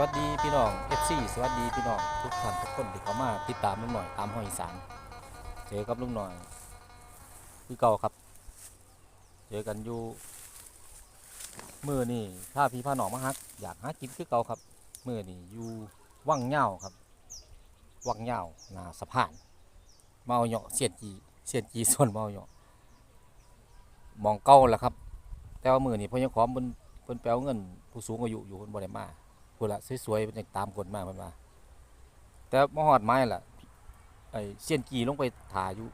วัสดีครับสวัสดีพี่น้อง FC สวัสดีพี่น้องทุกท่านทุกคนที่เข้ามาติดตามลุงหน่อยตามห้องอีสานเจอกับลุงหน่อย คือเก่าครับ เจอกันอยู่มือนี่ถ้าพี่พาน้องมาฮัก อยากหากินคือเก่าครับมือนี่อยู่วังเหย้าครับวังเหย้านาสะพานเมาเหยาะเสียนจีเสียนจีส่วนเมาเหยาะมองเก่าแหละครับ แต่ว่ามือนี่พ่อยังขอมเพิ่นเพิ่นแปลเงินผู้สูงอายุอยู่เพิ่นบ่ได้มา พุ่นละสวยๆเพิ่นยังตามคนมาเพิ่นว่าแต่มาฮอดไม้ล่ะไอ้เสี้ยนกีลงไปถ่าอยู่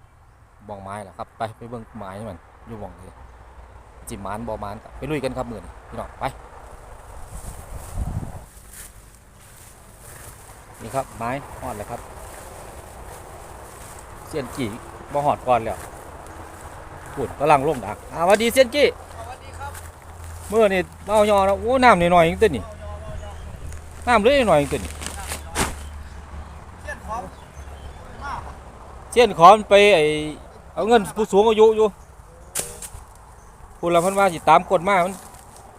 บ่องไม้ล่ะครับ ไปไปเบิ่งไม้มันอยู่บ่องเลยจิหมานบ่หมานครับไปลุยกันครับมื้อนี้พี่น้องไปนี่ครับไม้ฮอดแล้วครับ เสี้ยนกีบ่ฮอดก่อนแล้วพุ่นกำลังลงดักอ่าสวัสดีเสี้ยนกีสวัสดีครับเมื่อนี่เมายอแล้วโอ้น้ำนิดหน่อยๆยังเต้นนี่ น้ำเลยหน่อยๆยังเต้นนี่ยนของมากเสี้ยนขอมไปไอเอาเงินผู้สูงอายุอยู่พูดแล้วเพันว่าสิตามกฎมากมัน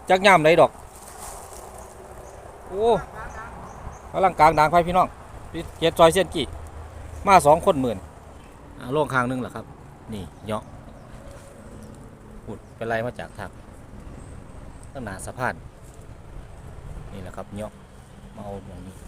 จักย่ำไรดอก โอ้กำลังกลางด่างไฟพี่น้องเกียรติซอยเส้นกี่มาสองคนหมื่นโล่งคางนึงเหรอครับ นี่เยาะพูดเป็นไรมาจากทางตั้งหนาสะพานนี่แหละครับเยาะ มาเ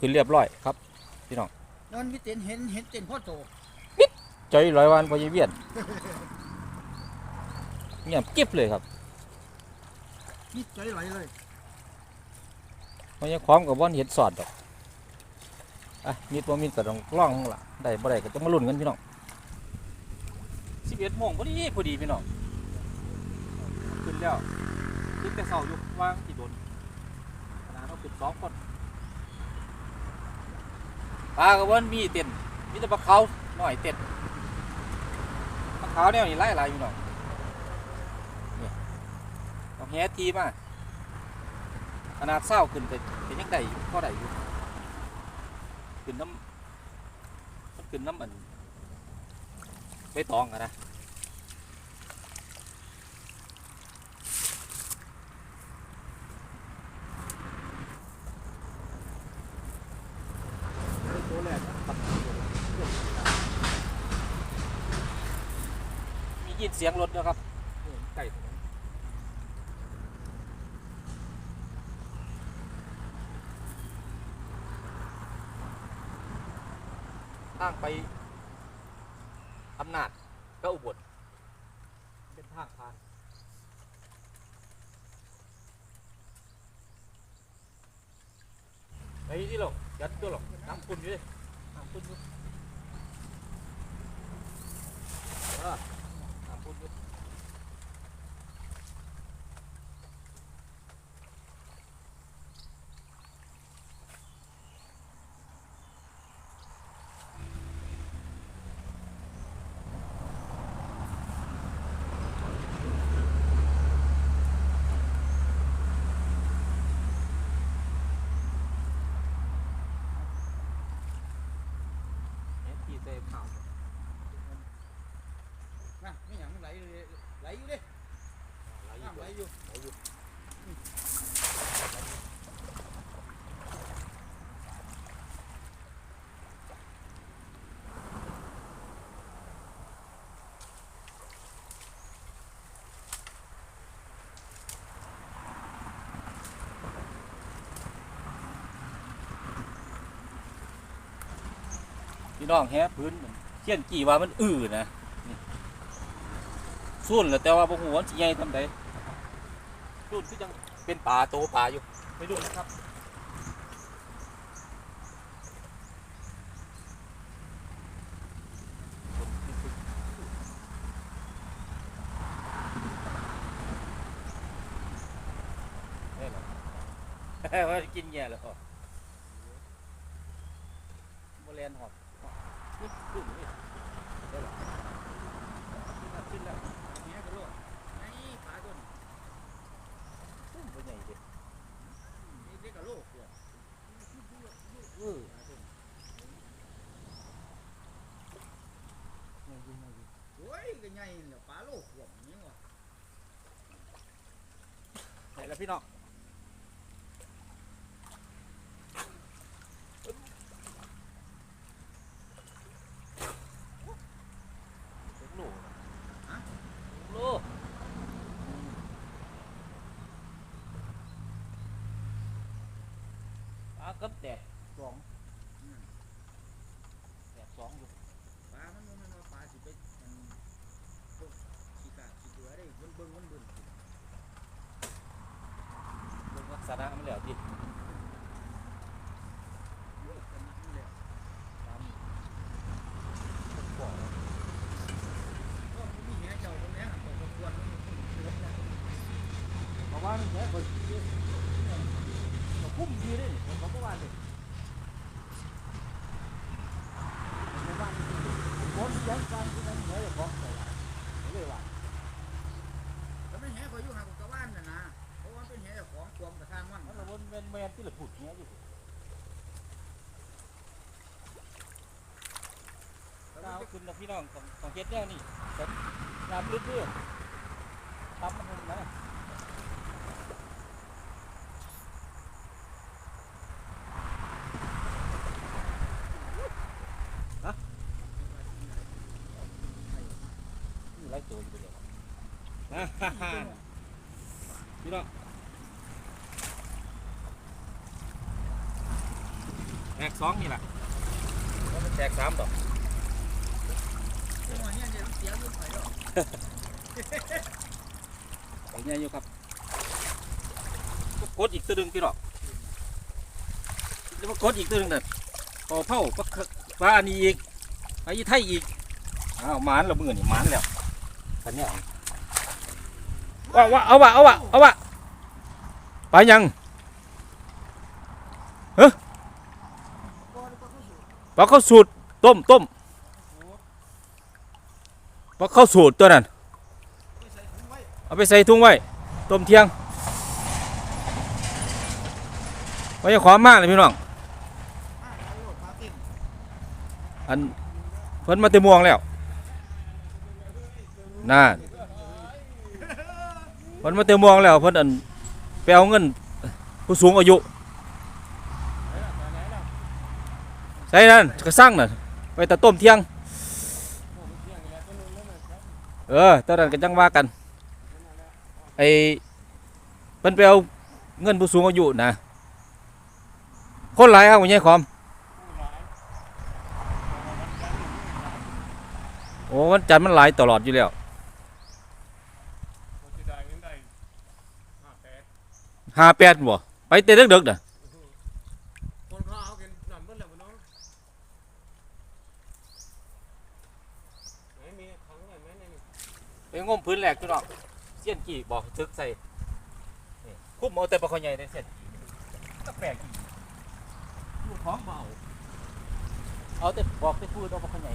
อาอย่างนี้คือเรียบร้อยครับนอนมิเต็นเห็นเห็นเต็นพ่อโตใจร้อยวันพอยีเวียนเงียบกิ๊บเลยครับนี่ใจไหลเลยพอยังความกับว่านเห็นสอดดอกอะมีตัวมีกระดองกล้องล่ะได้บ่ได้ก็ต้องมาลุ้นกันพี่น้องสิบเอ็ดโมงพอดีพอดีพี่น้องขึ้นแล้วขึ้นแต่เสาอยู่ว่างที่โดนขนาดเราขึ้นสองคน ปลากระว่านมีเต็นมีแต่ปลาเขาหน่อยเต็นปลาเขาเนี่ยนี่ไล่ลายอยู่น้องเนี่ยเอาแฮทีมาขนาดเศร้าขึ้นไปเป็นยังไงก็ได้อยู่ขึ้นน้ำขึ้นน้ำมันไปตองกันนะ ตัวแรกตัด มียินเสียงรถนะครับไก่ทางไปอำนาจก็อุบลเป็นทางผ่านไปที่หรอกยัดตัวหรอกน้ำคุณอยู่เลยน้ำคุณอยู่เออน้ำคุณอยู่เอ๊ะที่เซ่ข่าว นะไม่หยังไหลเลยไหลอยู่เด้ อะไรอยู่ น้ำไหลอยู่ ไหลอยู่ น้องแฮพื้นเขียนกี่ว่ามันอื้อนะส่วนแล้วแต่ว่าบ่ฮู้ว่าสิใหญ่ทำใดส่วนคือจังเป็นป่าโตป่าอยู่ไปดูนะครับได้เหรอว่ากินแย่แล้วก็บ่แลนหอดนี่ดูนี่ได้เหรอขึ้นแล้ว แหก็โลดไอ้ปลาตัวนี้ ขึ้นไปใหญ่ดิ นี่เด็กกับโลกเลย เออ โอ้ยก็ใหญ่เนี่ยปลาโลกหวงนี่ว่ะ ไหนแล้ว พี่น้องลูกลูกฮะลูกปลากับแดดสองแดดสองอยู่ ปลามันมันว่าปลาสิไปมันพวกขี้กาดขี้เบือได้เบิ่งเบิ่งมันเบิ่ง เบิ่งลักษณะมันแล้วดิโอ้ยกันนี่แหละตามต้นกล้วยก็มันมีแหเจ้าคนนี้น่ะตัวควรมันมันมันมันเพราะว่ามันแค่คนเราคุ้มดีเลยผมก็ว่าเลยคนยังการที่นั่นเหนื่อยของใส่เลยว่าแล้วมันแหคอยอยู่ห่าง วมกระทางมันมันละวนแมนแมนที่หละผุดเนี้ยอยู่แล้วดาวขึ้นนะพี่น้องของของเจ็ดเนี่ยนี่ผมน้ำลึกเรื่อยทำมันหุ่นนะนี่ไรตัวอยู่เดียวนะฮ่าฮ่าพี่น้องแตก สองนี่แหละแล้วมันแตกสามดอกจะมาเนี่ยเดี๋ยวมันเสียอยู่ไปแล้วเป็นไงอยู่ครับก็กดอีกตัวหนึงพี่หรอกแล้วก็กดอีกตัวหนึงน่ะพอเผาก็ปลาอันนี้อีกไอ้ไทยอีกอ้าวหมานและมือนี่หมานแล้วกันเนี่ยว่าว่าเอาวะเอาวะเอาวะไปยังเฮ้ย ปลาข้าวสูตรต้มต้มปลาข้าวสูตรตัวนั้นเอาไปใส่ถุงไว้ต้มเที่ยงไว้จะขอมากเลยพี่น้องอันเพิ่นมาเต็มวงแล้วน่าเพิ่นมาเต็มวงแล้วเพิ่นอันไปเอาเงินผู้สูงอายุ ใส่นั่นกระสั่งน่ะไปแต่ต้มเที่ยง เออตอนนั้นก็จังว่ากันไอ้เพิ่นไปเอาเงินผู้สูงอายุนะคนหลายครับคุณยายขอมโอ้วันจันทร์มันหลายตลอดอยู่แล้วห้าแปดบ่ไปเตะดึกๆน่ะ คนเขาเอากันนำเบิ้ลแล้วมันน้องไหนมีถังอะไรไหมในนี้ ไป งมพื้นแหลกจุดอกเสี้ยนกี่บอกทึกใส่คุ้มเอาแต่ปลาคอใหญ่ในเสี้ยนก็แปลกอีกลูกท้องเบาเอาแต่บอกแต่พูดเอาปลาคอใหญ่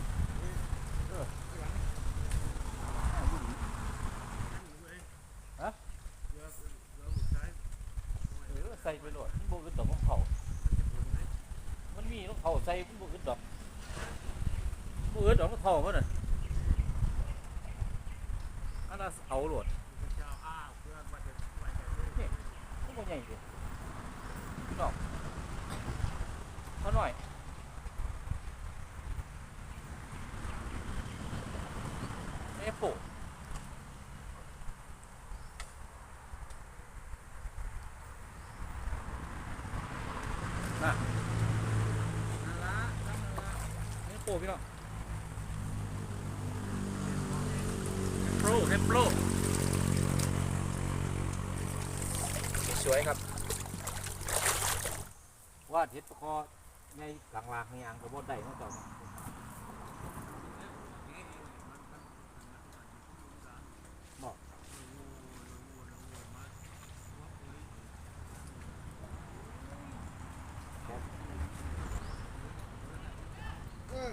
ฮะเรือใส่ไปโหลดมันบ่อึดดอกของเขามันมีของเขาใส่มันบ่อึดดอกบ่อึดดอกของเขามันน่ะ อันนั้นเอาโหลดมันจะอ้าวเพื่อนมาจะไปกันเลยมันบ่ใหญ่ดิพี่น้องเขาหน่อยเอฟโฟ นั่นละนั่นละ เอฟโฟ โปรพี่น้องโปรเฮดโปรส วยครับว่าเห็ดปลาคอในหลังลางในอ่างกระโบดได้เนาะเจ้าเนาะบอก เออ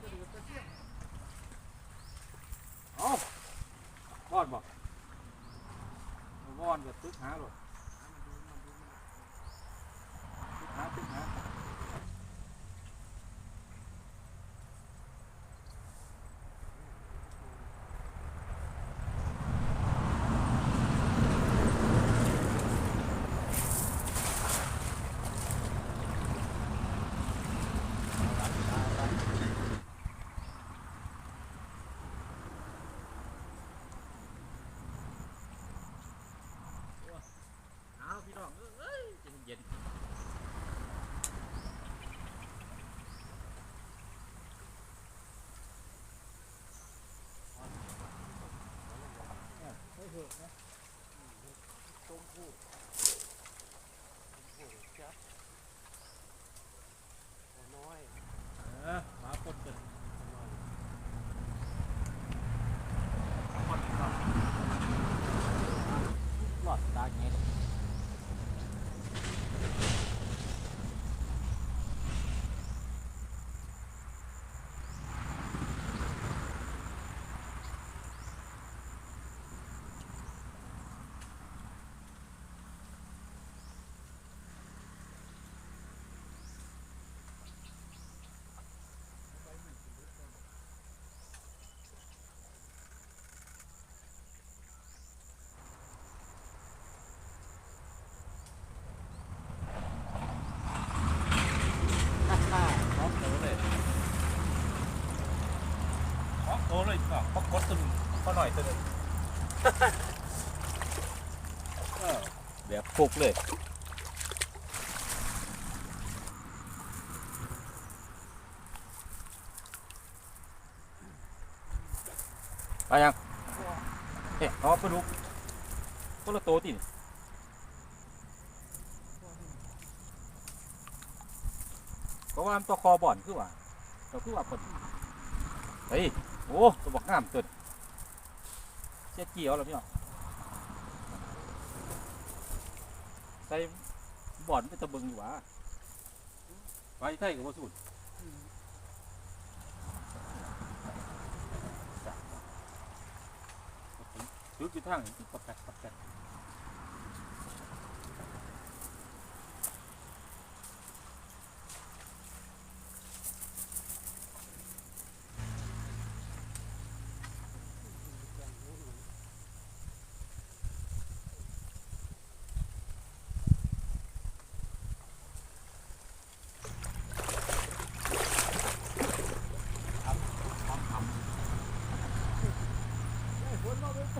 จะดูตะเกียบ เอ้าบอนบอกบอนกับ ตึกหาหรอกตึกหาตึกหา เอา พี่น้องเอ้ยเย็นเออมาปนเกันหลอดตาเงี้ย ฮ่าฮ่าพร้อมโตเลย พร้อมโตเลยก็พอกดตึงพอหน่อยตึงเออแบบปุกเลยไปยังเอ๊ะเอาไปดูคนละโตติเพราะว่ามันตัวคอบ่อนคือว่าเราคือว่าเปิดเฮ้ย โอ้ตัวบอกงามเกินเสียเกี่ยวแล้วพี่น้องใส่บ่อนไปตะเบิงอยู่หวะไปไทยกับว่าสูตรถือกี่ทางปัดกัดปัดกัด ฝนมาเป็น เบ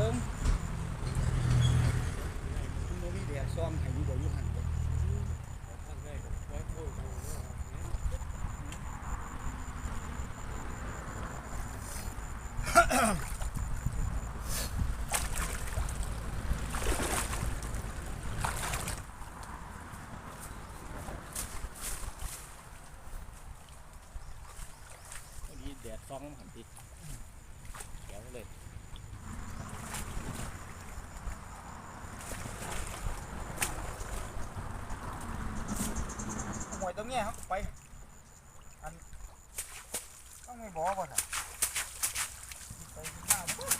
ิ่งคุณบ่มีแดดซ่อมให้อยู่บ่อยู่หั่นเด้อวันนี้แดดซ่องหันติแก้วเลย หวย ตรงเนี้ยครับไปอันต้องไม่บอกก่อนนะไปหน้าปุ๊บ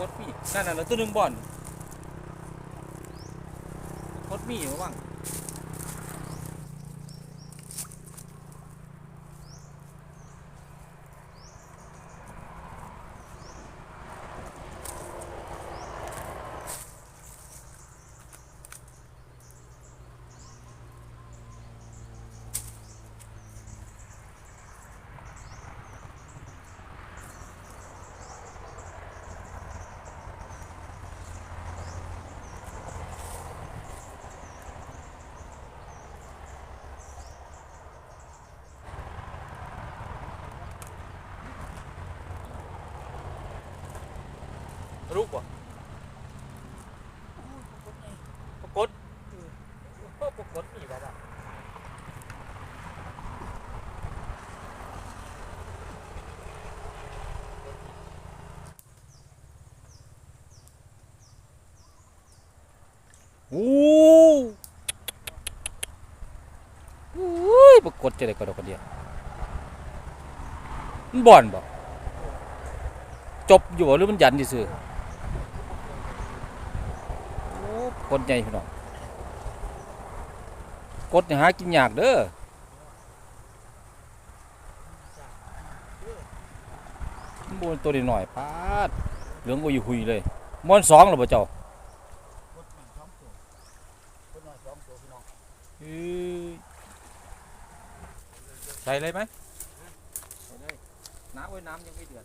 กดมี นั่นน่ะแล้วตัวหนึงบ่อนกดมีอยู่ว่าง รู้ป่ะปรากฏก็ปรากฏมีแบบว่าโอ้โอ้ยปรากฏจะได้กระดกกระเดียวมันบ่อนบ่จบอยู่บ่หรือมันยันที่ซื้อโอ้ กดใหญ่พี่น้องกดนี่หากินยากเด้อมันบนตัวนี้หน่อยปาดเหลืองก็อยู่หุยเลยมอนสองหรือเปล่าเจ้ากดหนึ่งสองตัวกดหน่อยสองตัวพี่น้องเอ้ยใส่เลยไหมใส่เลยน้ำไว้น้ำยังไม่เดือด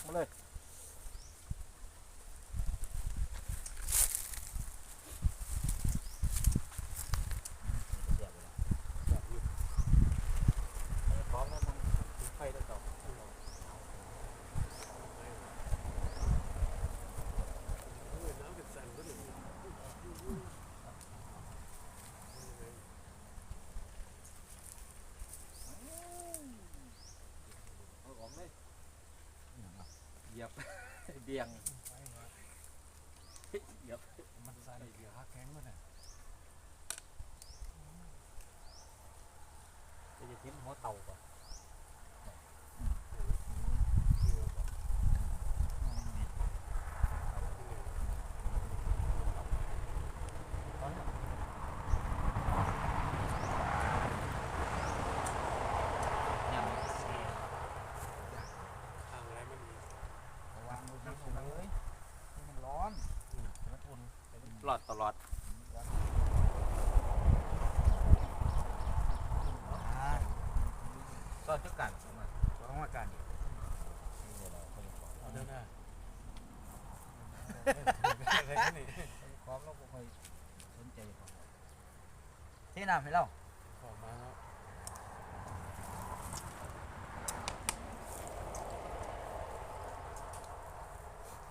กมาเลยพร้อมแล้วมันถึงไฟแล้วต่อ น้ำเป็นสั่นก็หนึ่ง เอาออกเลยเหยีย บ เบียงเหยียบมันใส่เดี๋ยวฮักแข็งมันน่ะจะจะทิ้งหัวเต่าก่อนย่ำ ทางอะไรมันมี ระวังมือพี่ผมเลยให้มันร้อน มันอุ่น ตลอดตลอดอ่าตอนเจ้ากันสมัยร้องอาการอีกเอาเดินหน้าพร้อมแล้วก็ค่อยสนใจครับเทน้ำให้เราออกมาแล้ว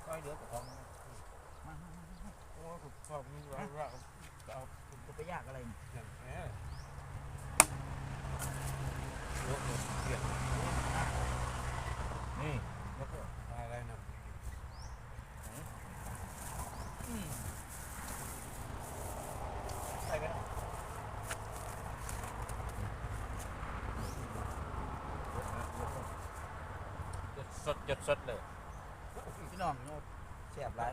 เอยเหลือกับของมามามามา โอ้ผมชอบนี่ว่าว่าเอา คุณจะไป ยากอะไรนี่ย่อ้โหเสียงนี่แล้วก็อะไรนะใส่กันสดจดสดเลยพี่น้องโยดแซ่บหลาย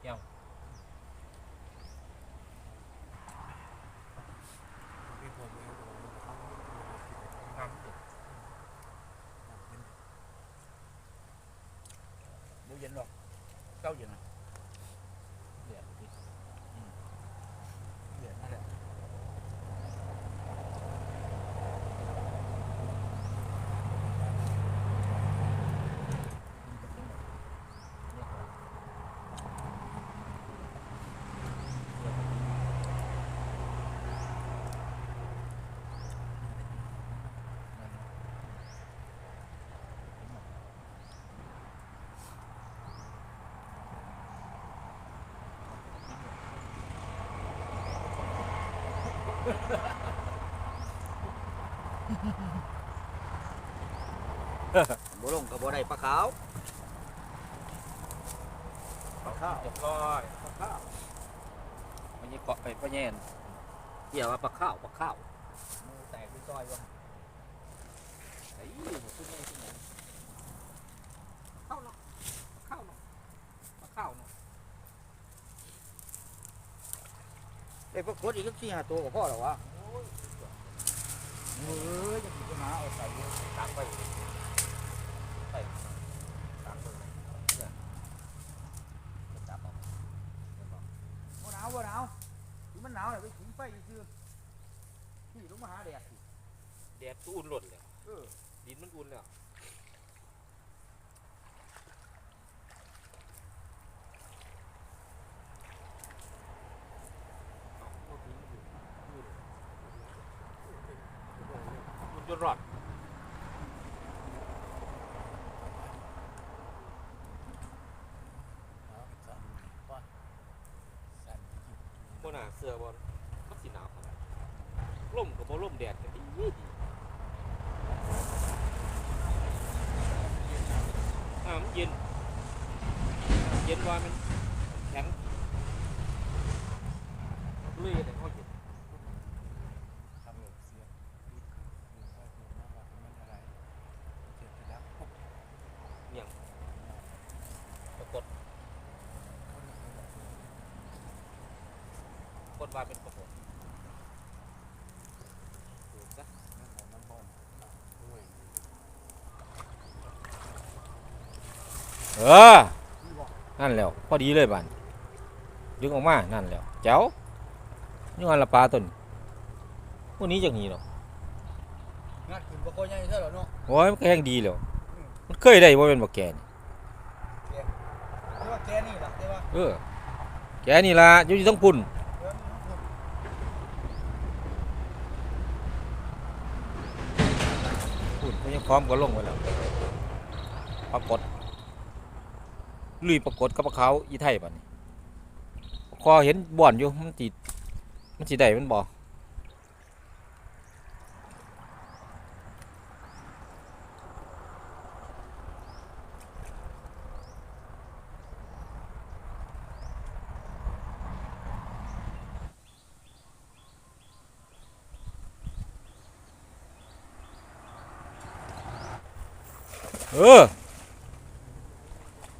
เกี่ยว ที่ผมเองผมทำ น้ำ บ่เย็นหรอกเก้าเย็นนะ เดือดดิ เย็นนั่นแหละ บ่ลงกับบ่ได้ปลาขาวปลาขาวเรียบร้อยปลาขาวมันยังเกาะไปพ่อแย่นเกี่ยวว่าปลาข้าวปลาข้าวหมูแตกที่ซอยบ่ไอ้ยี่ผมพูดไม่ได้ที่ไหนข้าวเนาะข้าวเนาะปลาข้าวเนาะ เอ้ยพวกกดอีกสักสี่ห้าตัวก็พอแล้วะเอ้ยจะกินจะมาเอาใส่ตักไปไปตักไปเนี่ยจับเอาเห็นบ่บ่หนาวบ่หนาวที่มันหนาวน่ะไปขิงไฟซื่อพี่ลงมาหาแดดสิแดดก็อุ่นหล่นเลยเออดินมันอุ่นแล้ว อุ่นจนรอดบ่น่าเสือบอลมันสิหนาวขนาดลมกับบ่ลมแดดก็ดีดีอ่ามันเย็น เย็นว่ามันแข็งเลยแต่เขาเย็น ทำเสียงมันอะไรเจ็บไปแล้ว ปรากฏกด ว่าเป็นปรากฏถูกซะน้ำบอลด้วยเออ นั่นแล้ว พอดีเลยบ้านดึงออกมา นั่นแล้วแจ๋วนี่วันละปลาต้นพวกนี้จากนี้หรอกงัดขึ้นบ่ค่อยใหญ่เท่าไหร่เนาะโอ้ยมันก็แห้งดีแล้วมันเคยได้ว่าเป็นบักแกนแต่ว่าแกนี่ล่ะแต่ว่าเออแกนี่ล่ะอยู่ที่ต้องปุ่นเออมันพูด ปุ่นมันยังพร้ อมก็ลงไปแล้วปรากฏลุยปรากฏกับเขาอีไทยบัดนี้คอเห็นบ่อนอยู่มันจีมันจีได้มันบ่ เออ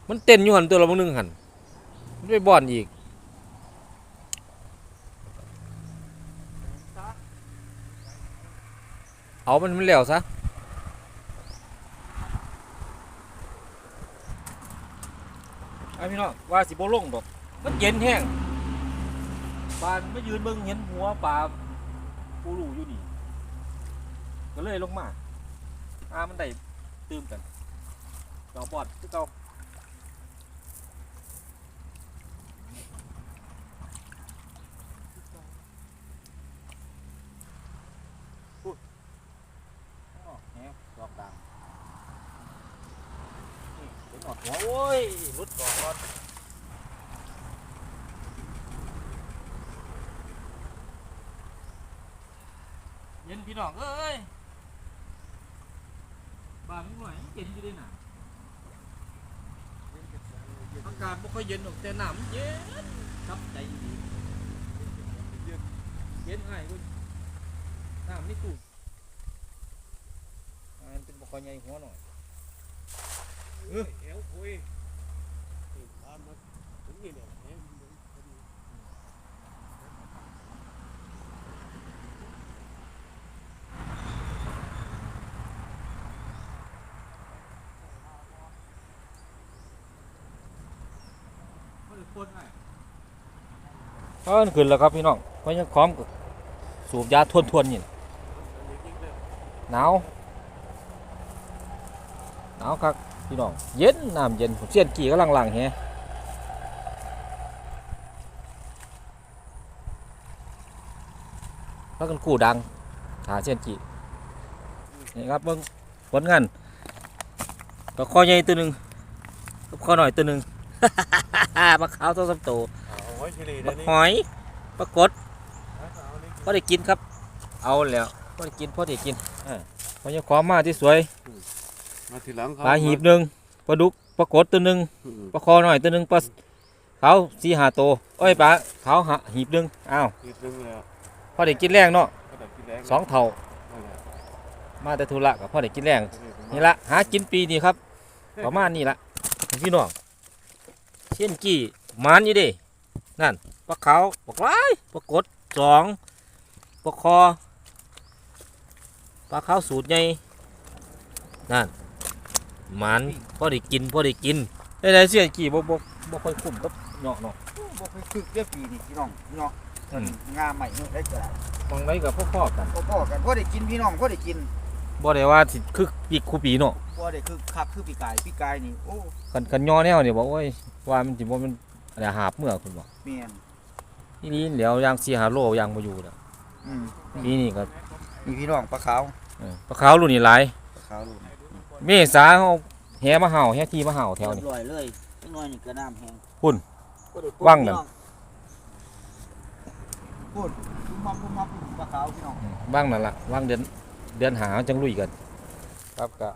มันเต้นอยู่หันตัวละมึงนึงหันมันไปบ่อนอีกเอามันมันแล้วซะไอ้พี่น้องว่าสิบ่ลงดอกมันเย็นแห้งปานไม่ยืนเบิ่งเห็นหัวปลาปูรูอยู่นี่ ก็เลยลงมาอามันได้ตื่มกัน สอปอดคือเก่าพูดอ๋อแหมดอกดังนี่เอออยนุษกอนเย็นพี่น้องเอ้ย ค่อยเย็นออกแต่หน้ำเย็นครับใจดีเย็นง่ายเว้ยน้ำนี่ตู่มันเป็นบกคอใหญ่หัวหน่อยเออเอวคุยนี่ตามมาถึงนี่เนี่ยเอ็มเดินพอดี เออขึ้นแล้วครับพี่น้องเพราะยังพร้อมสูบยาทวนทวนๆนี่น่ะอันนี้ยิ่งเหนาวหนาวครับพี่น้องเย็นน้ำเย็นผมเสียนกี่ก็ลังๆแฮะแล้วกันกู้ดังหาเสียนกี่นี่ครับเบิ่งผลงานปลาคอใหญ่ตัวหนึ่งปลาคอหน่อยตัวหนึ่ง ปลาขาวตัวสามตัวเอาไว้เฉลี่ยปลานี่หอยปลากดเอานี่พอได้กินครับ เอาแล้วพอได้กินพอได้กินเออพอจะขอมาที่สวยมาทีหลังเขาปลาหีบหนึ่งปลาดุกปลากดตัวหนึ่งอืมปลาคอหน่อยตัวหนึ่งปลาเขาสี่หาตัวเอ้ยปลาเขาหาหีบหนึ่งอ้าวหีบหนึงเลยพอได้กินแรงเนาะก็ได้กินแรงสองเท่านั่นแหละมาแต่ธุระกับพอได้กินแรงนี่ละหากินปีนี้ครับประมาณนี้ละพี่น้อง เช่นกี่หมันอยู่เดินั่นปลาเขาปลากรายปลากดสองปลาคอปลาขาวสูตรใหญ่นั่นหมันพอได้กินพอได้กินได้ไรเสียกี่บ่บ่บ่ค่อยคุ้มกับเนาะเนาะบ่เคยคึกเรียบปีนี่พี่น้องเนาะอืมงามใหม่เนาะได้ก็ได้มองไรกับพ่อๆกันพ่อๆกันพ่อได้กินพี่น้องพ่อได้กิน บ่ได้ว่าสิคือปีกคู่ปีเนาะพ่อได้คือคักคือปีกายปีกายนี่โอ้กันกันย่อแนวนี่บอกโอ้ยว่ามันสิบ่มันอะไรหาบเมื่อคุณบอกแม่นทีนี้เดี๋ยวยางสีหาโลยางมาอยู่แล้วอืมปีนี้ก็มีพี่น้องปลาขาวเออปลาขาวรุ่นนี้หลายปลาขาวลูกเมษาเขาแห่มาเห่าแห่ทีมาเห่าแถวนี้ เรียบร้อยเลยจังน้อยนี่ก็น้ำแห้งพุ่นบ่ได้ว่างนั่นพุ่นพุ่นมาพุ่นมาพุ่นปลาขาวพี่น้องอืมว่างนั่นละว่างเดือน เดือนหาจังลุยกันครับก็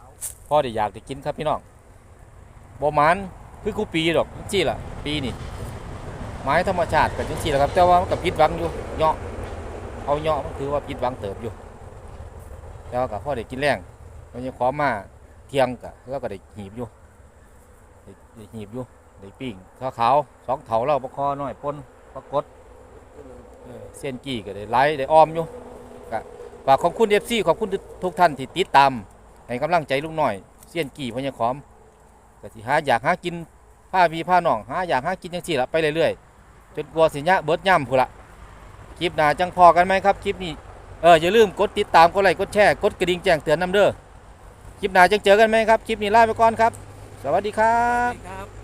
พ่อได้อยากได้กินครับพี่น้องบ่มันคือกูปีดอกจี่ล่ะ ปีนี่ไม้ธรรมชาติกับจังซี่แหละครับ แต่ว่ามันก็ผิดวังอยู่เหาะเอาเหาะมันถือว่าผิดวังเติบอยู่แต่ว่าก็พ่อได้กินแรงมันยังขอมาเที่ยงกะแล้วก็ได้หีบอยู่ได้หีบอยู่ได้ปิ้งข้าวขาวสองเถาเราปลาคอหน้อยปนปลากดเส้นกี่ก็ได้ไล่ได้อ้อมอยู่ก็ ฝากขอบคุณเอฟซีขอบคุณทุกท่านที่ติดตามให้กำลังใจลุงหน่อยเส้นกี่พญาขอมก็สิหาอยากหากินผ้าพีผ้าหน้องหาอยากหากินจังซี่ละไปเรื่อยๆจนกลัวสิยะเบิดย่ำพูละคลิปหนาจังพอกันไหมครับคลิปนี้เอออย่าลืมกดติดตามกดไลค์กดแชร์กดกระดิ่งแจ้งเตือนน้ำเด้อคลิปหนาจังเจอกันไหมครับคลิปนี้ลาไปก่อนครับ สวัสดีครับ